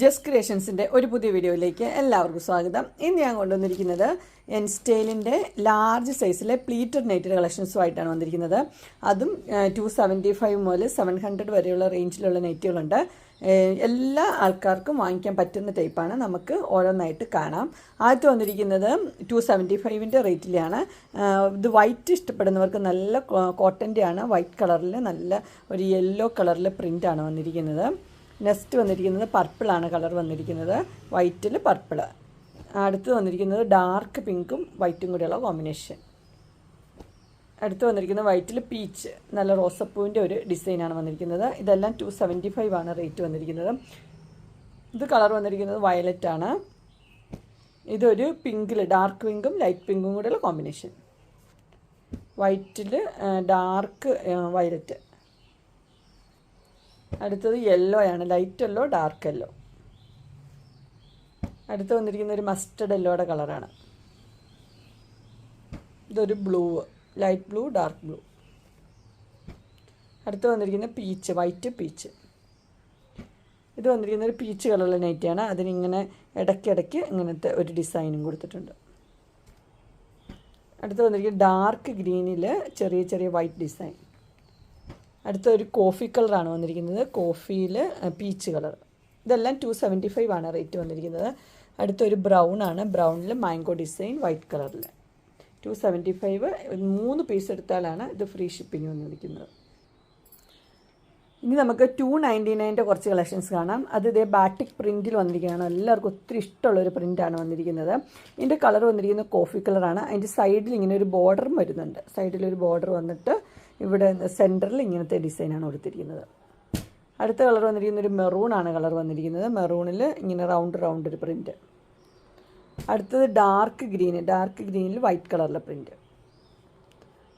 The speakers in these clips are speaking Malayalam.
ജസ്റ്റ് ക്രിയേഷൻസിന്റെ ഒരു പുതിയ വീഡിയോയിലേക്ക് എല്ലാവർക്കും സ്വാഗതം. ഇന്ന് ഞാൻ കൊണ്ടുവന്നിരിക്കുന്നത് എൻ സ്റ്റൈലിന്റെ ലാർജ് സൈസിലെ പ്ലീറ്റഡ് നൈറ്റഡ് കളക്ഷൻസുമായിട്ടാണ് വന്നിരിക്കുന്നത്. അതും ടു സെവന്റി ഫൈവ് മുതൽ സെവൻ ഹൺഡ്രഡ് വരെയുള്ള റേഞ്ചിലുള്ള നൈറ്റുകളുണ്ട് എല്ലാ ആൾക്കാർക്കും വാങ്ങിക്കാൻ പറ്റുന്ന ടൈപ്പാണ് നമുക്ക് ഓരോന്നായിട്ട് കാണാം. ആദ്യത്തെ വന്നിരിക്കുന്നത് ടു സെവന്റി ഫൈവിന്റെ റേറ്റിലാണ് ഇത് വൈറ്റ് ഇഷ്ടപ്പെടുന്നവർക്ക് നല്ല കോട്ടന്റെ ആണ്. വൈറ്റ് കളറിൽ നല്ല ഒരു യെല്ലോ കളറിൽ പ്രിന്റാണ് വന്നിരിക്കുന്നത്. നെക്സ്റ്റ് വന്നിരിക്കുന്നത് പർപ്പിളാണ് കളർ വന്നിരിക്കുന്നത്. വൈറ്റിൽ പർപ്പിൾ അടുത്ത് വന്നിരിക്കുന്നത് ഡാർക്ക് പിങ്കും വൈറ്റും കൂടെയുള്ള കോമ്പിനേഷൻ അടുത്ത് വന്നിരിക്കുന്നത് വൈറ്റിൽ പീച്ച് നല്ല റോസപ്പൂവിന്റെ ഒരു ഡിസൈനാണ് വന്നിരിക്കുന്നത്. ഇതെല്ലാം ടു സെവന്റി ഫൈവ് ആണ് റേറ്റ് വന്നിരിക്കുന്നത്. ഇത് കളർ വന്നിരിക്കുന്നത് വയലറ്റ് ആണ്. ഇതൊരു പിങ്കിൽ ഡാർക്ക് പിങ്കും ലൈറ്റ് പിങ്കും കൂടെയുള്ള കോമ്പിനേഷൻ വൈറ്റിൽ ഡാർക്ക് വയലറ്റ് അടുത്തത് യെല്ലോ ആണ്. ലൈറ്റ് യെല്ലോ ഡാർക്ക് യെല്ലോ അടുത്ത് വന്നിരിക്കുന്ന ഒരു മസ്റ്റർഡ് യെല്ലോയുടെ കളറാണ് ഇതൊരു blue light blue dark blue അടുത്ത് വന്നിരിക്കുന്ന പീച്ച് വൈറ്റ് പീച്ച് ഇത് വന്നിരിക്കുന്ന ഒരു പീച്ച് കളറുള്ള നൈറ്റിയാണ് അതിനിങ്ങനെ ഇടയ്ക്കിടയ്ക്ക് ഇങ്ങനത്തെ ഒരു ഡിസൈനും കൊടുത്തിട്ടുണ്ട്. അടുത്ത് വന്നിരിക്കുന്ന ഡാർക്ക് ഗ്രീനിൽ ചെറിയ ചെറിയ വൈറ്റ് ഡിസൈൻ അടുത്ത ഒരു കോഫി കളറാണ് വന്നിരിക്കുന്നത്. കോഫിയിൽ പീച്ച് കളർ ഇതെല്ലാം ടു സെവന്റി ഫൈവ് ആണ് റേറ്റ് വന്നിരിക്കുന്നത്. അടുത്തൊരു ബ്രൗൺ ആണ്. ബ്രൗണിൽ മാംഗോ ഡിസൈൻ വൈറ്റ് കളറിൽ ടു സെവന്റി ഫൈവ് മൂന്ന് പീസ് എടുത്താലാണ് ഇത് ഫ്രീ ഷിപ്പിംഗ് വന്നിരിക്കുന്നത്. ഇനി നമുക്ക് ടു നയന്റി നയന്റെ കുറച്ച് കളക്ഷൻസ് കാണാം. അത് ഇതേ ബാറ്റിക് പ്രിന്റിൽ വന്നിരിക്കുകയാണ്. എല്ലാവർക്കും ഒത്തിരി ഇഷ്ടമുള്ള ഒരു പ്രിന്റാണ് വന്നിരിക്കുന്നത്. ഇതിന്റെ കളർ വന്നിരിക്കുന്നത് കോഫി കളറാണ് അതിന്റെ സൈഡിൽ ഇങ്ങനെ ഒരു ബോർഡറും വരുന്നുണ്ട്. സൈഡിലൊരു ബോർഡർ വന്നിട്ട് ഇവിടെ സെന്ററിൽ ഇങ്ങനത്തെ ഡിസൈനാണ് കൊടുത്തിരിക്കുന്നത്. അടുത്ത കളർ വന്നിരിക്കുന്ന ഒരു മെറൂൺ ആണ് കളർ വന്നിരിക്കുന്നത്. മെറൂണിൽ ഇങ്ങനെ റൗണ്ട് റൗണ്ട് ഒരു പ്രിന്റ് അടുത്തത് ഡാർക്ക് ഗ്രീൻ. ഡാർക്ക് ഗ്രീനിൽ വൈറ്റ് കളറിലെ പ്രിന്റ്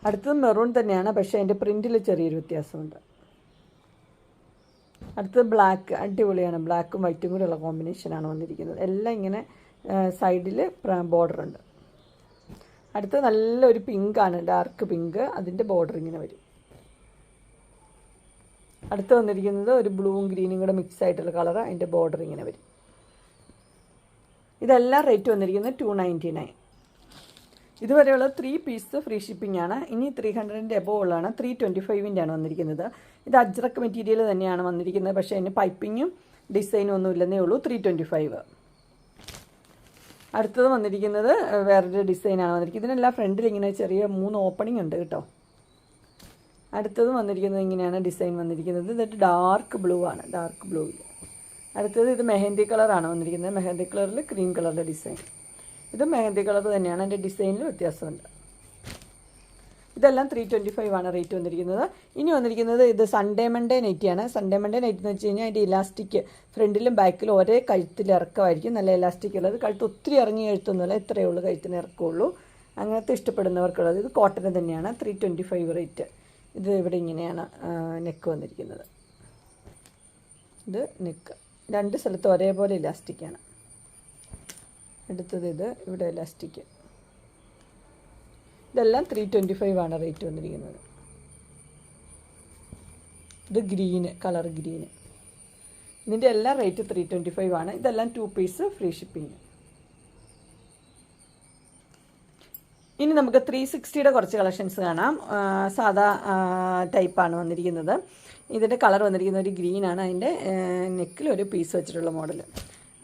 അടുത്തത് മെറൂൺ തന്നെയാണ് പക്ഷേ അതിന്റെ പ്രിന്റിൽ ചെറിയൊരു വ്യത്യാസമുണ്ട്. അടുത്തത് ബ്ലാക്ക് അടിപൊളിയാണ്. ബ്ലാക്കും വൈറ്റും കൂടെയുള്ള കോമ്പിനേഷനാണ് വന്നിരിക്കുന്നത്. എല്ലാം ഇങ്ങനെ സൈഡിൽ ബോർഡർ ഉണ്ട് നല്ലൊരു ആണ് ഡാർക്ക് പിങ്ക് അതിന്റെ ബോർഡർ ഇങ്ങനെ വരും. അടുത്ത് വന്നിരിക്കുന്നത് ഒരു ബ്ലൂവും ഗ്രീനും കൂടെ മിക്സ് ആയിട്ടുള്ള കളർ അതിന്റെ ബോർഡർ ഇങ്ങനെ വരും. ഇതെല്ലാം റേറ്റ് വന്നിരിക്കുന്നത് ടു നയന്റി നയൻ ഇതുവരെയുള്ള ത്രീ പീസ് ഫ്രീ ഷിപ്പിംഗ് ആണ്. ഇനി ത്രീ ഹൺഡ്രഡിന്റെ എബോ ഉള്ളതാണ്. ത്രീ ട്വന്റി ഫൈവിന്റെ ആണ് വന്നിരിക്കുന്നത്. ഇത് അജ്രക്ക് മെറ്റീരിയൽ തന്നെയാണ് വന്നിരിക്കുന്നത്. പക്ഷേ അതിന് പൈപ്പിങ്ങും ഡിസൈനും ഒന്നും ഇല്ലെന്നേ ഉള്ളൂ. ത്രീ ട്വന്റി ഫൈവ് അടുത്തത് വന്നിരിക്കുന്നത് വേറൊരു ഡിസൈനാണ് വന്നിരിക്കുന്നത്. ഇതിനെല്ലാം ഫ്രണ്ടിൽ ഇങ്ങനെ ചെറിയ മൂന്ന് ഓപ്പണിംഗ് ഉണ്ട് കേട്ടോ. അടുത്തത് വന്നിരിക്കുന്നത് ഇങ്ങനെയാണ് ഡിസൈൻ വന്നിരിക്കുന്നത്. ഇതൊരു ഡാർക്ക് ബ്ലൂ ആണ് ഡാർക്ക് ബ്ലൂ അടുത്തത് ഇത് മെഹന്തി കളറാണ് വന്നിരിക്കുന്നത്. മെഹന്തി കളറിൽ ക്രീം കളറിന്റെ ഡിസൈൻ ഇത് മെഹന്തി കളർ തന്നെയാണ്. അതിന്റെ ഡിസൈനിൽ വ്യത്യാസമുണ്ട്. ഇതെല്ലാം ത്രീ ട്വന്റി ഫൈവ് ആണ് റേറ്റ് വന്നിരിക്കുന്നത്. ഇനി വന്നിരിക്കുന്നത് ഇത് സൺഡേ മൺഡേ നൈറ്റിയാണ് സൺഡേ മൺഡേ നൈറ്റ് എന്ന് വെച്ച് കഴിഞ്ഞാൽ അതിന്റെ ഇലാസ്റ്റിക് ഫ്രണ്ടിലും ബാക്കിലും ഒരേ കഴുത്തിൽ ഇറക്കമായിരിക്കും. നല്ല ഇലാസ്റ്റിക് ഉള്ളത്. കഴുത്ത് ഒത്തിരി ഇറങ്ങി എഴുത്തൊന്നുമില്ല ഇത്രയേ ഉള്ളൂ കഴുത്തിന് ഇറക്കമുള്ളൂ. അങ്ങനത്തെ ഇഷ്ടപ്പെടുന്നവർക്കുള്ളത് ഇത് കോട്ടൺ തന്നെയാണ്. ത്രീ ട്വന്റി ഫൈവ് റേറ്റ് ഇത് ഇവിടെ ഇങ്ങനെയാണ് നെക്ക് വന്നിരിക്കുന്നത്. ഇത് നെക്ക് രണ്ട് സ്ഥലത്തും ഒരേപോലെ ഇലാസ്റ്റിക്കാണ് അടുത്തത് ഇത് ഇവിടെ ഇലാസ്റ്റിക് ഇതെല്ലാം ത്രീ ട്വന്റി ഫൈവ് ആണ് റേറ്റ് വന്നിരിക്കുന്നത്. ഇത് ഗ്രീന് കളർ ഗ്രീന്. ഇതിന്റെ എല്ലാം റേറ്റ് ത്രീ ട്വന്റി ഫൈവ് ആണ്. ഇതെല്ലാം ടു പീസ് ഫ്രീ ഷിപ്പിംഗ് ഇനി നമുക്ക് ത്രീ സിക്സ്റ്റിയുടെ കുറച്ച് കളക്ഷൻസ് കാണാം. സാധാ ടൈപ്പാണ് വന്നിരിക്കുന്നത്. ഇതിന്റെ കളർ വന്നിരിക്കുന്നത് ഒരു ഗ്രീനാണ് അതിന്റെ നെക്കിൽ ഒരു പീസ് വെച്ചിട്ടുള്ള മോഡൽ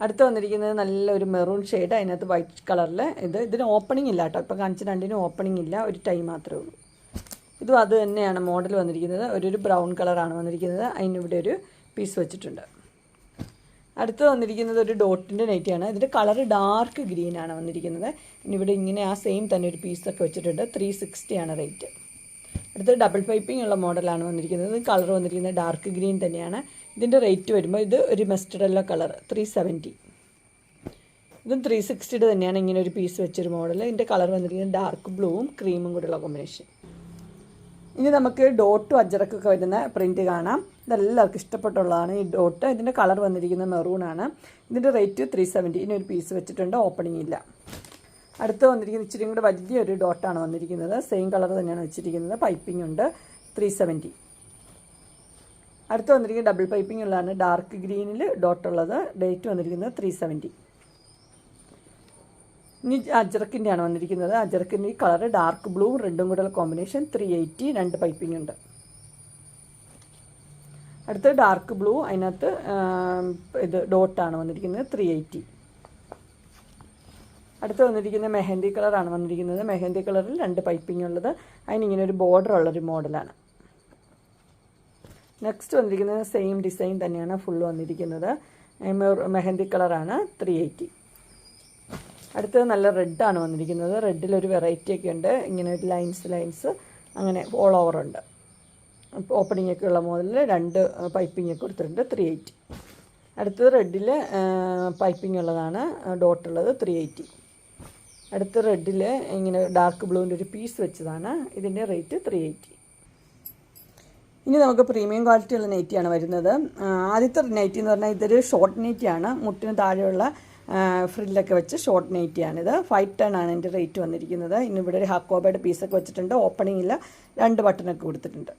അടുത്ത് വന്നിരിക്കുന്നത് നല്ലൊരു മെറൂൺ ഷെയ്ഡ് അതിനകത്ത് വൈറ്റ് കളറിൽ ഇത് ഇതിന് ഓപ്പണിംഗ് ഇല്ല കേട്ടോ. ഇപ്പോൾ കാണിച്ച രണ്ടിനും ഓപ്പണിംഗ് ഇല്ല. ഒരു ടൈം മാത്രമേ ഉള്ളൂ. ഇതും അത് തന്നെയാണ് മോഡൽ വന്നിരിക്കുന്നത്. ഒരു ബ്രൗൺ കളറാണ് വന്നിരിക്കുന്നത്. അതിനിവിടെ ഒരു പീസ് വെച്ചിട്ടുണ്ട്. അടുത്ത് വന്നിരിക്കുന്നത് ഒരു ഡോട്ടിന്റെ നൈറ്റിയാണ് ഇതിന്റെ കളർ ഡാർക്ക് ഗ്രീൻ ആണ് വന്നിരിക്കുന്നത്. ഇനി ഇവിടെ ഇങ്ങനെ ആ സെയിം തന്നെ ഒരു പീസൊക്കെ വെച്ചിട്ടുണ്ട്. ത്രീ സിക്സ്റ്റിയാണ് റേറ്റ് അടുത്ത് ഡബിൾ പൈപ്പിംഗ് ഉള്ള മോഡലാണ് വന്നിരിക്കുന്നത്. കളർ വന്നിരിക്കുന്നത് ഡാർക്ക് ഗ്രീൻ തന്നെയാണ്. ഇതിന്റെ റേറ്റ് വരുമ്പോൾ ഇത് ഒരു മസ്റ്റർഡ് അല്ല കളർ ത്രീ സെവന്റി ഇതും ത്രീ സിക്സ്റ്റിയുടെ തന്നെയാണ് ഇങ്ങനെ ഒരു പീസ് വെച്ചൊരു മോഡൽ ഇതിന്റെ കളർ വന്നിരിക്കുന്നത് ഡാർക്ക് ബ്ലൂവും ക്രീമും കൂടെയുള്ള കോമ്പിനേഷൻ ഇനി നമുക്ക് ഡോട്ടും അജറക്കൊക്കെ വരുന്ന പ്രിന്റ് കാണാം. ഇതെല്ലാവർക്കും ഇഷ്ടപ്പെട്ടുള്ളതാണ് ഈ ഡോട്ട് ഇതിന്റെ കളർ വന്നിരിക്കുന്നത് മെറൂൺ ആണ്. ഇതിന്റെ റേറ്റ് ത്രീ സെവന്റി ഇനി ഒരു പീസ് വെച്ചിട്ടുണ്ട് ഓപ്പണിംഗ് ഇല്ല. അടുത്ത് വന്നിരിക്കുന്നത് ഇച്ചിരി കൂടെ വലിയൊരു ഡോട്ടാണ് വന്നിരിക്കുന്നത്. സെയിം കളർ തന്നെയാണ് വെച്ചിരിക്കുന്നത്. പൈപ്പിംഗ് ഉണ്ട്. ത്രീ സെവന്റി അടുത്ത് വന്നിരിക്കുന്നത് ഡബിൾ പൈപ്പിംഗ് ഉള്ളതാണ്. ഡാർക്ക് ഗ്രീനിൽ ഡോട്ട് ഉള്ളത്. ഡേറ്റ് വന്നിരിക്കുന്നത് ത്രീ സെവന്റി ഇനി അജറക്കിന്റെ ആണ് വന്നിരിക്കുന്നത്. അജറക്കിന്റെ ഈ കളറ് ഡാർക്ക് ബ്ലൂ റെഡും കൂടെയുള്ള കോമ്പിനേഷൻ ത്രീ എയ്റ്റി രണ്ട് പൈപ്പിംഗ് ഉണ്ട്. അടുത്ത് ഡാർക്ക് ബ്ലൂ അതിനകത്ത് ഇത് ഡോട്ടാണ് വന്നിരിക്കുന്നത് ത്രീ എയ്റ്റി അടുത്ത് വന്നിരിക്കുന്നത് മെഹന്തി കളറാണ് വന്നിരിക്കുന്നത്. മെഹന്തി കളറിൽ രണ്ട് പൈപ്പിംഗ് ഉള്ളത്. അതിനിങ്ങനെ ഒരു ബോർഡർ ഉള്ളൊരു മോഡലാണ് നെക്സ്റ്റ് വന്നിരിക്കുന്നത് സെയിം ഡിസൈൻ തന്നെയാണ് ഫുൾ വന്നിരിക്കുന്നത്. മെഹന്തി കളറാണ് ത്രീ എയ്റ്റി അടുത്തത് നല്ല റെഡാണ് വന്നിരിക്കുന്നത്. റെഡിലൊരു വെറൈറ്റി ഒക്കെ ഉണ്ട്. ഇങ്ങനെ ഒരു ലൈൻസ് ലൈൻസ് അങ്ങനെ ഓൾ ഓവർ ഉണ്ട്. ഓപ്പണിംഗ് ഒക്കെ ഉള്ള മോഡലിൽ രണ്ട് പൈപ്പിംഗ് ഒക്കെ കൊടുത്തിട്ടുണ്ട് ത്രീ എയ്റ്റി അടുത്തത് റെഡിൽ പൈപ്പിംഗ് ഉള്ളതാണ്. ഡോട്ട് ഉള്ളത് ത്രീ എയ്റ്റി അടുത്ത റെഡിൽ ഇങ്ങനെ ഡാർക്ക് ബ്ലൂവിന്റെ ഒരു പീസ് വെച്ചതാണ്. ഇതിന്റെ റേറ്റ് ത്രീ എയ്റ്റി ഇനി നമുക്ക് പ്രീമിയം ക്വാളിറ്റിയുള്ള നെറ്റിയാണ് വരുന്നത്. ആദ്യത്തെ നൈറ്റി എന്ന് പറഞ്ഞാൽ ഇതൊരു ഷോർട്ട് നെറ്റിയാണ് മുട്ടിന് താഴെയുള്ള ഫ്രില്ലൊക്കെ വെച്ച് ഷോർട്ട് നൈറ്റിയാണിത് ഫൈവ് ടെൺ ആണ് എന്റെ റേറ്റ് വന്നിരിക്കുന്നത്. ഇനി ഇവിടെ ഒരു ഹാഫ് ഹാക്കോബയുടെ പീസൊക്കെ വെച്ചിട്ടുണ്ട്. ഓപ്പണിംഗ് ഇല്ല രണ്ട് ബട്ടണൊക്കെ കൊടുത്തിട്ടുണ്ട്.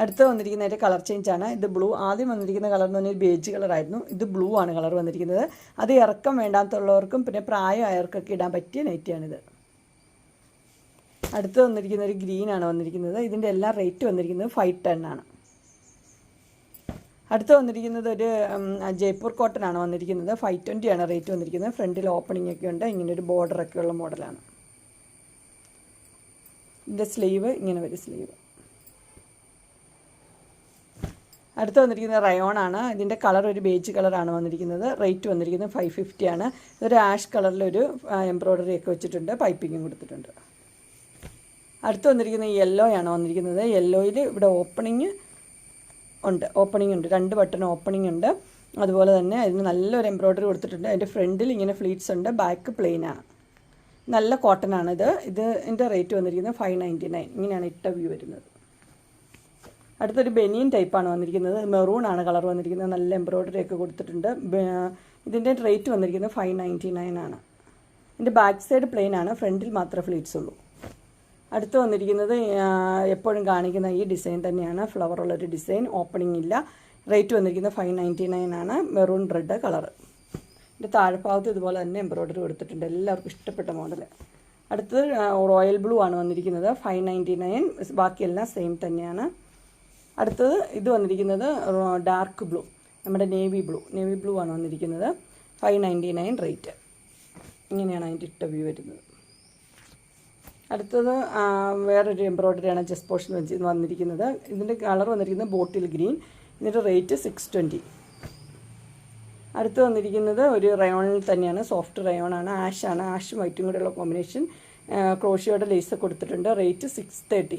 അടുത്ത് വന്നിരിക്കുന്ന എന്റെ കളർ ചേഞ്ച് ആണ്. ഇത് ബ്ലൂ ആദ്യം വന്നിരിക്കുന്ന കളർ എന്ന് പറഞ്ഞാൽ ബേജ് കളറായിരുന്നു ഇത് ബ്ലൂ ആണ് കളർ വന്നിരിക്കുന്നത്. അത് ഇറക്കം വേണ്ടാത്തുള്ളവർക്കും പിന്നെ പ്രായമായവർക്കൊക്കെ ഇടാൻ പറ്റിയ നൈറ്റിയാണിത് അടുത്ത് വന്നിരിക്കുന്ന ഒരു ഗ്രീൻ ആണ് വന്നിരിക്കുന്നത്. ഇതിന്റെ എല്ലാം റേറ്റ് വന്നിരിക്കുന്നത് ഫൈവ് ടെൻ ആണ്. അടുത്ത് വന്നിരിക്കുന്നത് ഒരു ജയ്പൂർ കോട്ടൺ ആണ് വന്നിരിക്കുന്നത്. ഫൈവ് ട്വന്റി ആണ് റേറ്റ് വന്നിരിക്കുന്നത്. ഫ്രണ്ടിൽ ഓപ്പണിംഗ് ഒക്കെ ഉണ്ട്. ഇങ്ങനെ ഒരു ബോർഡർ ഒക്കെ ഉള്ള മോഡലാണ് ഇതിന്റെ സ്ലീവ് ഇങ്ങനെ വരും സ്ലീവ് അടുത്ത് വന്നിരിക്കുന്നത് റയോൺ ആണ്. ഇതിന്റെ കളർ ഒരു ബേജ് കളറാണ് വന്നിരിക്കുന്നത്. റേറ്റ് വന്നിരിക്കുന്നത് ഫൈവ് ഫിഫ്റ്റി ആണ്. ഇതൊരു ആഷ് കളറിലൊരു എംബ്രോയ്ഡറി ഒക്കെ വെച്ചിട്ടുണ്ട്. പൈപ്പിങ്ങും കൊടുത്തിട്ടുണ്ട്. അടുത്ത് വന്നിരിക്കുന്ന യെല്ലോ ആണ് വന്നിരിക്കുന്നത്. യെല്ലോയിൽ ഇവിടെ ഓപ്പണിങ് ഉണ്ട്. ഓപ്പണിംഗ് ഉണ്ട്. രണ്ട് ബട്ടൺ ഓപ്പണിംഗ് ഉണ്ട്. അതുപോലെ തന്നെ അതിന് നല്ലൊരു എംബ്രോയ്ഡറി കൊടുത്തിട്ടുണ്ട്. അതിന്റെ ഫ്രണ്ടിൽ ഇങ്ങനെ ഫ്ലീറ്റ്സ് ഉണ്ട്. ബാക്ക് പ്ലെയിനാണ് നല്ല കോട്ടൺ ആണ് ഇത്. ഇതിന്റെ റേറ്റ് വന്നിരിക്കുന്നത് ഫൈവ് നയന്റി നയൻ ഇങ്ങനെയാണ് ഇട്ട വ്യൂ വരുന്നത്. അടുത്തൊരു ബെനിയൻ ടൈപ്പാണ് വന്നിരിക്കുന്നത്. മെറൂൺ ആണ് കളർ വന്നിരിക്കുന്നത്. നല്ല എംബ്രോയ്ഡറി ഒക്കെ കൊടുത്തിട്ടുണ്ട്. ഇതിന്റെ റേറ്റ് വന്നിരിക്കുന്നത് ഫൈവ് നയന്റി നയൻ ആണ്. ഇതിന്റെ ബാക്ക് സൈഡ് പ്ലെയിൻ ആണ്. ഫ്രണ്ടിൽ മാത്രമേ ഫ്ലീറ്റ്സ് ഉള്ളൂ. അടുത്ത് വന്നിരിക്കുന്നത് എപ്പോഴും കാണിക്കുന്ന ഈ ഡിസൈൻ തന്നെയാണ്. ഫ്ലവർ ഉള്ളൊരു ഡിസൈൻ ഓപ്പണിംഗ് ഇല്ല. റേറ്റ് വന്നിരിക്കുന്നത് ഫൈവ് നയന്റി നയൻ ആണ്. Maroon red colour. ഇതിന്റെ താഴെഭാഗത്ത് ഇതുപോലെ തന്നെ എംബ്രോയ്ഡറി കൊടുത്തിട്ടുണ്ട്. എല്ലാവർക്കും ഇഷ്ടപ്പെട്ട മോഡൽ അടുത്തത് റോയൽ ബ്ലൂ ആണ് വന്നിരിക്കുന്നത്. Five ninety nine. ബാക്കിയെല്ലാം സെയിം തന്നെയാണ്. അടുത്തത് ഇത് വന്നിരിക്കുന്നത് ഡാർക്ക് ബ്ലൂ. നമ്മുടെ നേവി ബ്ലൂ. നേവി ബ്ലൂ ആണ് വന്നിരിക്കുന്നത്. Five ninety nine rate. ഇങ്ങനെയാണ് അതിന്റെ ഇട്ട വ്യൂ വരുന്നത്. അടുത്തത് വേറൊരു എംബ്രോയ്ഡറിയാണ് ജസ്റ്റ് പോർഷൻ വെച്ച് വന്നിരിക്കുന്നത്. ഇതിന്റെ കളർ വന്നിരിക്കുന്നത് ബോട്ടിൽ ഗ്രീൻ ഇതിന്റെ റേറ്റ് സിക്സ് ട്വന്റി അടുത്ത് വന്നിരിക്കുന്നത് ഒരു റയോണിൽ തന്നെയാണ്. സോഫ്റ്റ് റയോണാണ് ആഷാണ് ആഷ് വൈറ്റും കൂടെയുള്ള കോമ്പിനേഷൻ ക്രോഷിയോടെ ലേസ് കൊടുത്തിട്ടുണ്ട്. റേറ്റ് സിക്സ് തേർട്ടി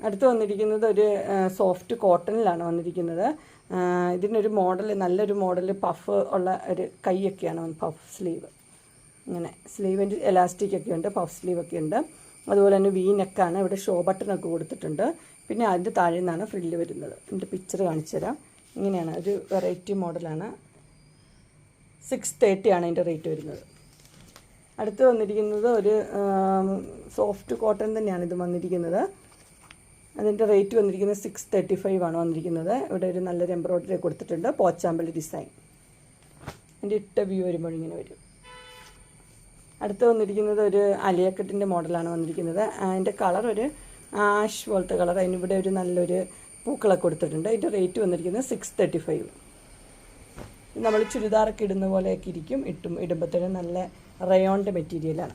അടുത്ത് വന്നിരിക്കുന്നത് ഒരു സോഫ്റ്റ് കോട്ടണിലാണ് വന്നിരിക്കുന്നത്. ഇതിനൊരു മോഡൽ നല്ലൊരു മോഡൽ പഫ് ഉള്ള ഒരു കൈയൊക്കെയാണ് പഫ് സ്ലീവ് ഇങ്ങനെ സ്ലീവിന്റെ എലാസ്റ്റിക് ഒക്കെ ഉണ്ട് പഫ് സ്ലീവ് ഒക്കെ ഉണ്ട്. അതുപോലെ തന്നെ വി നെക്കാണ് ഇവിടെ ഷോ ബട്ടണൊക്കെ കൊടുത്തിട്ടുണ്ട്. പിന്നെ അതിന്റെ താഴെ നിന്നാണ് ഫ്രില്ല് വരുന്നത്. എന്റെ പിക്ചർ കാണിച്ചു തരാം. ഇങ്ങനെയാണ് ഒരു വെറൈറ്റി മോഡലാണ് സിക്സ് തേർട്ടി ആണ് അതിന്റെ റേറ്റ് വരുന്നത്. അടുത്ത് വന്നിരിക്കുന്നത് ഒരു സോഫ്റ്റ് കോട്ടൺ തന്നെയാണ് ഇത് വന്നിരിക്കുന്നത്. അതിന്റെ റേറ്റ് വന്നിരിക്കുന്നത് സിക്സ് തേർട്ടി ഫൈവ് ആണ് വന്നിരിക്കുന്നത്. ഇവിടെ ഒരു നല്ലൊരു എംബ്രോയ്ഡറി കൊടുത്തിട്ടുണ്ട് പോച്ചാമ്പൽ ഡിസൈൻ അതിന്റെ ഇട്ട വ്യൂ വരുമ്പോൾ ഇങ്ങനെ വരും. അടുത്ത് വന്നിരിക്കുന്നത് ഒരു അലിയക്കെട്ടിന്റെ മോഡലാണ് വന്നിരിക്കുന്നത്. അതിന്റെ കളർ ഒരു ആഷ് പോലത്തെ കളർ. അതിനിവിടെ ഒരു നല്ലൊരു പൂക്കളൊക്കെ കൊടുത്തിട്ടുണ്ട്. അതിന്റെ റേറ്റ് വന്നിരിക്കുന്നത് സിക്സ് തേർട്ടി ഫൈവ് നമ്മൾ ചുരിദാറൊക്കെ ഇടുന്ന പോലെയൊക്കെ ഇരിക്കും. ഇട്ടും ഇടുമ്പോഴത്തേനും നല്ല റയോണിന്റെ മെറ്റീരിയലാണ്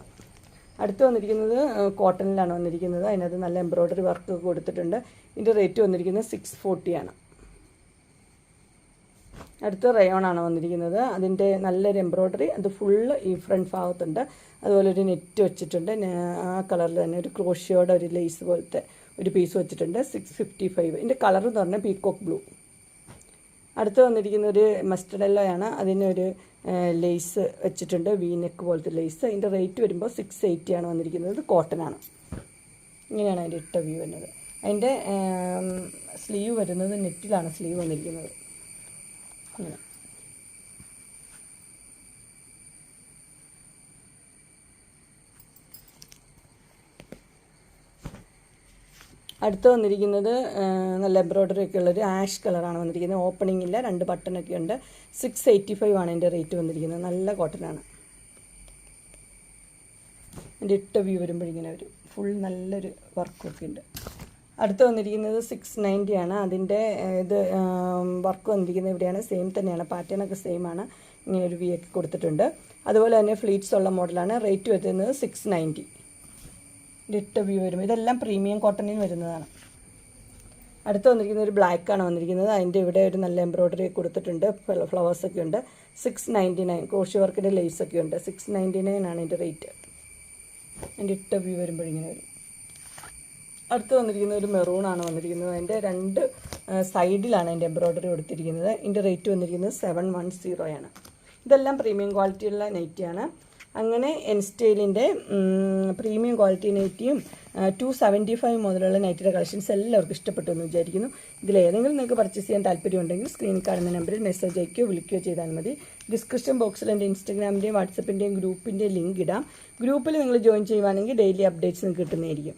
അടുത്ത് വന്നിരിക്കുന്നത് കോട്ടണിലാണ് വന്നിരിക്കുന്നത്. അതിനകത്ത് നല്ല എംബ്രോയ്ഡറി വർക്ക് കൊടുത്തിട്ടുണ്ട്. ഇതിന്റെ റേറ്റ് വന്നിരിക്കുന്നത് സിക്സ് ഫോർട്ടിയാണ് അടുത്ത് റയോൺ ആണ് വന്നിരിക്കുന്നത്. അതിന്റെ നല്ലൊരു എംബ്രോയ്ഡറി. അത് ഫുള്ള് ഈ ഫ്രണ്ട് ഭാഗത്തുണ്ട്. അതുപോലെ ഒരു നെറ്റ് വെച്ചിട്ടുണ്ട്. ആ കളറിൽ തന്നെ ഒരു ക്രോഷിയോടെ ഒരു ലേസ് പോലത്തെ ഒരു പീസ് വെച്ചിട്ടുണ്ട്. സിക്സ് ഫിഫ്റ്റി ഫൈവ് ഇതിന്റെ കളർ എന്ന് പറഞ്ഞാൽ പീക്കോക്ക് ബ്ലൂ അടുത്ത് വന്നിരിക്കുന്ന ഒരു ആണ്. അതിനൊരു ലേസ് വെച്ചിട്ടുണ്ട്. വി നെക്ക് പോലത്തെ ലേസ് അതിന്റെ റേറ്റ് വരുമ്പോൾ സിക്സ് എയ്റ്റിയാണ് വന്നിരിക്കുന്നത്. കോട്ടൺ ആണ്. ഇങ്ങനെയാണ് അതിന്റെ ഇട്ട വ്യൂ വരുന്നത്. അതിന്റെ സ്ലീവ് വരുന്നത് നെറ്റിലാണ് സ്ലീവ് വന്നിരിക്കുന്നത്. ഇങ്ങനെ അടുത്ത് വന്നിരിക്കുന്നത് നല്ല എംബ്രോയ്ഡറി ഒക്കെ ഉള്ളൊരു ആഷ് കളറാണ് വന്നിരിക്കുന്നത്. ഓപ്പണിംഗ് ഇല്ല രണ്ട് ബട്ടണൊക്കെ ഉണ്ട്. സിക്സ് എയ്റ്റി ഫൈവ് ആണ് എന്റെ റേറ്റ് വന്നിരിക്കുന്നത്. നല്ല കോട്ടനാണ് എന്റെ ഇട്ട വ്യൂ വരുമ്പോഴിങ്ങനെ ഒരു ഫുൾ നല്ലൊരു വർക്കൊക്കെ ഉണ്ട്. അടുത്ത് വന്നിരിക്കുന്നത് സിക്സ് നയന്റി ആണ്. അതിന്റെ ഇത് വർക്ക് വന്നിരിക്കുന്നത് ഇവിടെയാണ്. സെയിം തന്നെയാണ്. പാറ്റേണൊക്കെ സെയിം ആണ്. ഇങ്ങനെ ഒരു വി ഒക്കെ കൊടുത്തിട്ടുണ്ട്. അതുപോലെ തന്നെ ഫ്ലീറ്റ്സ് ഉള്ള മോഡലാണ് റേറ്റ് വരുന്നത് സിക്സ് നയന്റി ഇട്ട വ്യൂ വരും ഇതെല്ലാം പ്രീമിയം കോട്ടണിൽ വരുന്നതാണ്. അടുത്ത് വന്നിരിക്കുന്നത് ഒരു ബ്ലാക്ക് ആണ് വന്നിരിക്കുന്നത്. അതിന്റെ ഇവിടെ ഒരു നല്ല എംബ്രോയ്ഡറി കൊടുത്തിട്ടുണ്ട്. ഫ്ലവേഴ്സ് ഒക്കെ ഉണ്ട്. സിക്സ് നയന്റി നയൻ ക്രോഷി വർക്കിന്റെ ലേസ് ഒക്കെ ഉണ്ട്. സിക്സ് നയന്റി നയൻ ആണ് ഇതിന്റെ റേറ്റ് അതിന്റെ ഇട്ട വ്യൂ വരുമ്പോഴിങ്ങനെ വരും. അടുത്ത് വന്നിരിക്കുന്നത് ഒരു മെറൂൺ ആണ് വന്നിരിക്കുന്നത്. അതിന്റെ രണ്ട് സൈഡിലാണ് അതിന്റെ എംബ്രോയ്ഡറി കൊടുത്തിരിക്കുന്നത്. ഇതിന്റെ റേറ്റ് വന്നിരിക്കുന്നത് സെവൻ വൺ സീറോയാണ് ഇതെല്ലാം പ്രീമിയം ക്വാളിറ്റിയുള്ള നൈറ്റിയാണ് അങ്ങനെ എൻ സ്റ്റൈലിന്റെ പ്രീമിയം ക്വാളിറ്റി നൈറ്റിയും ടു സെവന്റി ഫൈവ് മുതലുള്ള നൈറ്റിയുടെ കളക്ഷൻസ് എല്ലാവർക്കും ഇഷ്ടപ്പെട്ടു എന്ന് വിചാരിക്കുന്നു. ഇതിലേതെങ്കിലും നിങ്ങൾക്ക് പർച്ചേസ് ചെയ്യാൻ താല്പര്യമുണ്ടെങ്കിൽ സ്ക്രീനിൽ കാണുന്ന നമ്പറിൽ മെസ്സേജ് അയക്കുകയോ വിളിക്കുകയോ ചെയ്താൽ മതി. ഡിസ്ക്രിപ്ഷൻ ബോക്സിൽ എന്റെ ഇൻസ്റ്റഗ്രാമിന്റെയും വാട്സപ്പിന്റെയും ഗ്രൂപ്പിന്റെയും ലിങ്ക് ഇടാം. ഗ്രൂപ്പിൽ നിങ്ങൾ ജോയിൻ ചെയ്യുവാണെങ്കിൽ ഡെയിലി അപ്ഡേറ്റ്സ് നിങ്ങൾക്ക് കിട്ടുന്നതായിരിക്കും.